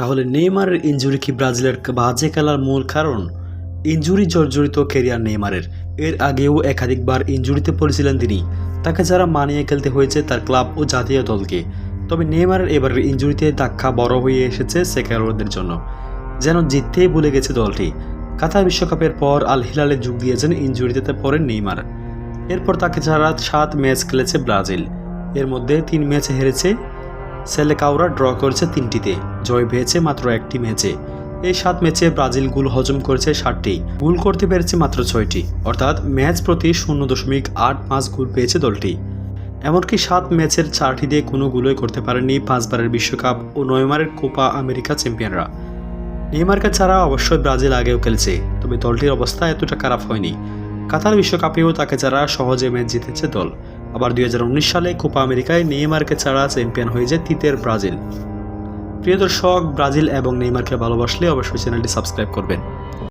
তাহলে নেইমারের ইঞ্জুরি কি ব্রাজিলের বাজে খেলার মূল কারণ? ইনজুরি জর্জরিত কেরিয়ার নেইমারের। এর আগেও একাধিকবার ইনজুরিতে পড়েছিলেন তিনি। তাকে যারা মানিয়ে খেলতে হয়েছে তার ক্লাব ও জাতীয় দলকে। তবে নেইমারের এবারের ইনজুরিতে ধাক্কা বড় হয়ে এসেছে সেকারোদের জন্য। যেন জিততেই ভুলে গেছে দলটি। কাতার বিশ্বকাপের পর আল হিলালে যোগ দিয়েছেন ইনজুরিতে পড়েন নেইমার। এরপর তাকে ছাড়া সাত ম্যাচ খেলেছে ব্রাজিল। এর মধ্যে তিন ম্যাচে হেরেছে সেলেকাউরা ড্র করেছে তিনটিতে। জয় পেয়েছে মাত্র একটি ম্যাচে। এই সাত ম্যাচে ব্রাজিল গোল হজম করেছে ষাটটি। গোল করতে পেরেছে মাত্র ছয়টি। অর্থাৎ ম্যাচ প্রতি শূন্য দশমিক আট পাঁচ গোল পেয়েছে দলটি। এমনকি সাত ম্যাচের চারটি দিয়ে কোনো গোলই করতে পারেনি পাঁচবারের বিশ্বকাপ ও নয়মারের কোপা আমেরিকা চ্যাম্পিয়নরা। নেইমারকে ছাড়া অবশ্যই ব্রাজিল আগেও খেলছে, তবে দলটির অবস্থা এতটা খারাপ হয়নি। কাতার বিশ্বকাপেও তাকে ছাড়া সহজে ম্যাচ জিতেছে দল। আবার দুই হাজার উনিশ সালে কোপা আমেরিকায় নেইমারকে ছাড়া চ্যাম্পিয়ন হয়ে যায় তিতের ব্রাজিল। প্রিয় দর্শক, ব্রাজিল এবং নেইমারকে ভালোবাসলে অবশ্যই চ্যানেলটি সাবস্ক্রাইব করবেন।